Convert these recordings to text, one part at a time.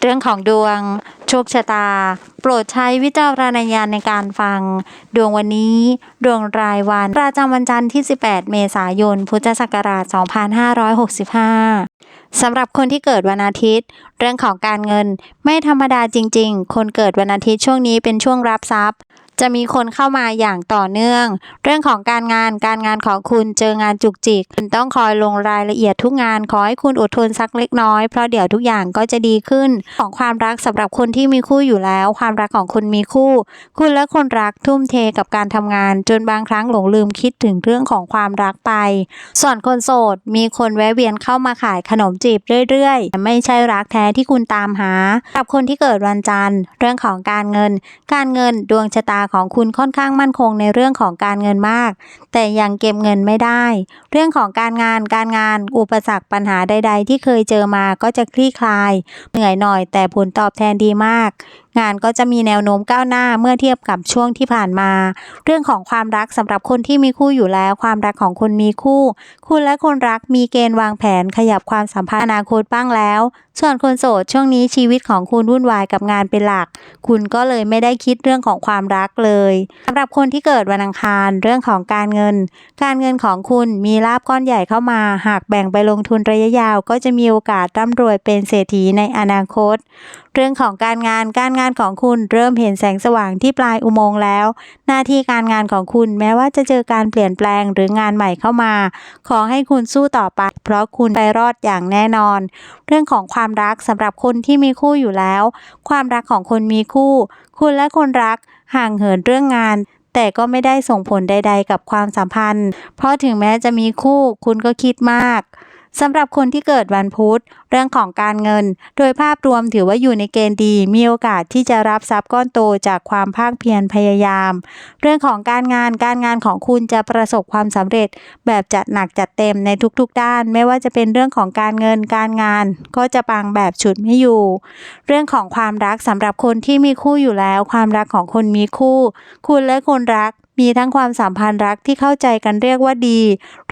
เรื่องของดวง โชคชะตา โปรดใช้วิจารณญาณในการฟัง ดวงวันนี้ ดวงรายวัน ประจำวันจันทร์ที่ 18 เมษายน พุทธศักราช 2565 สำหรับคนที่เกิดวันอาทิตย์ เรื่องของการเงินไม่ธรรมดาจริง ๆ คนเกิดวันอาทิตย์ช่วงนี้เป็นช่วงรับทรัพย์ จะมีคนเข้ามาอย่างต่อเนื่อง เรื่องของการงานการงานของคุณเจองานจุกจิก คุณต้องคอยลงรายละเอียดทุกงาน ขอให้คุณอดทนสักเล็กน้อย เพราะเดี๋ยวทุกอย่างก็จะดีขึ้น ของความรักสำหรับคนที่มีคู่อยู่แล้ว ความรักของคุณมีคู่ คุณและคนรักทุ่มเทกับการทำงาน จนบางครั้งหลงลืมคิดถึงเรื่องของความรักไป ส่วนคนโสด มีคนแวะเวียนเข้ามาขายขนมจีบเรื่อยๆแต่ไม่ใช่รักแท้ที่คุณตามหา กับคนที่เกิดวันจันทร์ เรื่องของการเงิน การเงินดวงชะตาของคุณค่อนข้างมั่นคงในเรื่องของการเงินมาก แต่ยังเก็บเงินไม่ได้ เรื่องของการงานการงานอุปสรรคปัญหาใด ๆ ที่เคยเจอมาก็จะคลี่คลาย เหนื่อยหน่อยแต่ผลตอบแทนดีมากงานก็จะมีแนวโน้มก้าวหน้าเมื่อเทียบกับช่วงที่ผ่านมา เรื่องของความรักสำหรับคนที่มีคู่อยู่แล้ว ความรักของคนมีคู่ คุณและคนรักมีเกณฑ์วางแผนขยับความสัมพันธ์อนาคตบ้างแล้ว ส่วนคนโสดช่วงนี้ชีวิตของคุณวุ่นวายกับงานเป็นหลัก คุณก็เลยไม่ได้คิดเรื่องของความรักเลยสำหรับคนที่เกิดวันอังคารเรื่องของการเงิน การเงินของคุณมีลาบก้อนใหญ่เข้ามา หากแบ่งไปลงทุนระยะยาว ก็จะมีโอกาสร่ำรวยเป็นเศรษฐีในอนาคต เรื่องของการงานการงานของคุณเริ่มเห็นแสงสว่างที่ปลายอุโมงค์แล้ว หน้าที่การงานของคุณแม้ว่าจะเจอการเปลี่ยนแปลงหรืองานใหม่เข้ามา ขอให้คุณสู้ต่อไป เพราะคุณไปรอดอย่างแน่นอน เรื่องของความรักสำหรับคนที่มีคู่อยู่แล้ว ความรักของคนมีคู่ คุณและคนรักห่างเหินเรื่องงานแต่ก็ไม่ได้ส่งผลใด ๆ กับความสัมพันธ์ เพราะถึงแม้จะมีคู่ คุณก็คิดมาก สำหรับคนที่เกิดวันพุธ เรื่องของการเงิน โดยภาพรวมถือว่าอยู่ในเกณฑ์ดี มีโอกาสที่จะรับทรัพย์ก้อนโตจากความภาคเพียรพยายาม เรื่องของการงานการงานของคุณจะประสบความสำเร็จ แบบจัดหนักจัดเต็มในทุกๆ ด้าน ไม่ว่าจะเป็นเรื่องของการเงินการงาน ก็จะปังแบบฉุดไม่อยู่ เรื่องของความรักสำหรับคนที่มีคู่อยู่แล้ว ความรักของคนมีคู่ คุณและคนรัก มีทั้งความสัมพันธ์รักที่เข้าใจกันเรียกว่าดี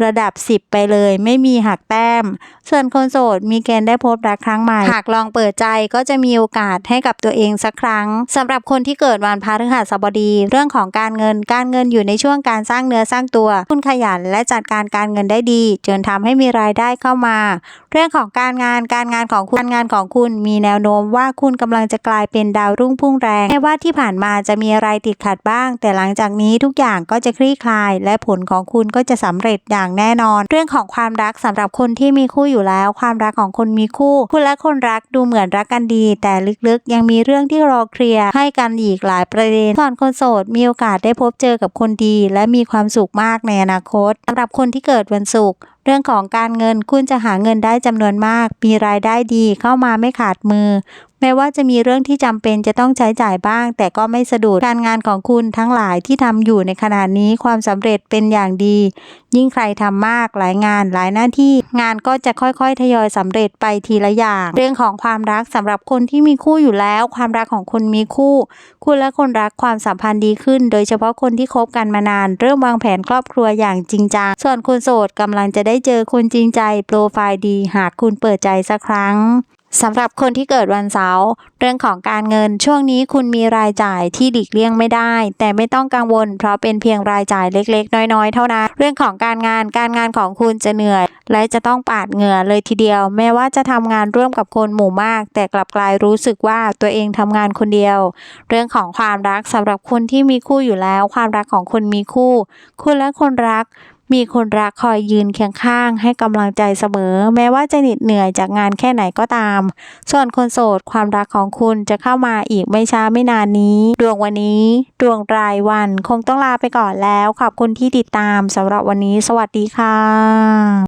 ระดับ 10 ไปเลย ไม่มีหักแต้ม ส่วนคนโสดมีเกณฑ์ได้พบรักครั้งใหม่ หากลองเปิดใจก็จะมีโอกาสให้กับตัวเองสักครั้งสำหรับคนที่เกิดวันพฤหัสบดี เรื่องของการเงินการเงินอยู่ในช่วงการสร้างเนื้อสร้างตัว คุณขยันและจัดการการเงินได้ดี จนทำให้มีรายได้เข้ามา เรื่องของการงานการงานของคุณการงานของคุณมีแนวโน้มว่าคุณกำลังจะกลายเป็นดาวรุ่งพุ่งแรงแม้ว่าที่ผ่านมาจะมีอะไรติดขัดบ้าง แต่หลังจากนี้ทุกอย่างก็จะคลี่คลาย และผลของคุณก็จะสำเร็จอย่างแน่นอน เรื่องของความรักสำหรับคนที่มีคู่อยู่แล้ว ความรักของคนมีคู่ คุณและคนรักดูเหมือนรักกันดี แต่ลึกๆ ยังมีเรื่องที่รอเคลียร์ให้กันอีกหลายประเด็นส่วนคนโสดมีโอกาสได้พบเจอกับคนดี และมีความสุขมากในอนาคตสำหรับคนที่เกิดวันศุกร์ เรื่องของการเงินคุณจะหาเงินได้จำนวนมาก มีรายได้ดีเข้ามาไม่ขาดมือ แม้ว่าจะมีเรื่องที่จำเป็นจะต้องใช้จ่ายบ้าง แต่ก็ไม่สะดุดการงานของคุณทั้งหลายที่ทำอยู่ในขณะนี้ความสำเร็จเป็นอย่างดี ยิ่งใครทำมากหลายงานหลายหน้าที่ งานก็จะค่อยๆ ทยอยสำเร็จไปทีละอย่าง เรื่องของความรักสำหรับคนที่มีคู่อยู่แล้ว ความรักของคนมีคู่ คุณและคนรักความสัมพันธ์ดีขึ้น โดยเฉพาะคนที่คบกันมานาน เริ่มวางแผนครอบครัวอย่างจริงจังส่วนคนโสดกำลังจะได้ได้เจอคนจริงใจโปรไฟล์ดีหากคุณเปิดใจสักครั้งสำหรับคนที่เกิดวันเสาร์เรื่องของการเงินช่วงนี้คุณมีรายจ่ายที่หลีกเลี่ยงไม่ได้ แต่ไม่ต้องกังวล เพราะเป็นเพียงรายจ่ายเล็กๆ น้อยๆ เท่านั้น เรื่องของการงานการงานของคุณจะเหนื่อย และจะต้องปาดเหงื่อเลยทีเดียว แม้ว่าจะทำงานร่วมกับคนหมู่มาก แต่กลับกลายรู้สึกว่าตัวเองทำงานคนเดียว เรื่องของความรักสำหรับคนที่มีคู่อยู่แล้ว ความรักของคนมีคู่ คุณและคนรัก มีคนรักคอยยืนเคียงข้างให้กำลังใจเสมอ แม้ว่าจะเหน็ดเหนื่อยจากงานแค่ไหนก็ตาม ส่วนคนโสดความรักของคุณจะเข้ามาอีกไม่ช้าไม่นานนี้ ดวงวันนี้ ดวงรายวันคงต้องลาไปก่อนแล้ว ขอบคุณที่ติดตามสำหรับวันนี้ สวัสดีค่ะ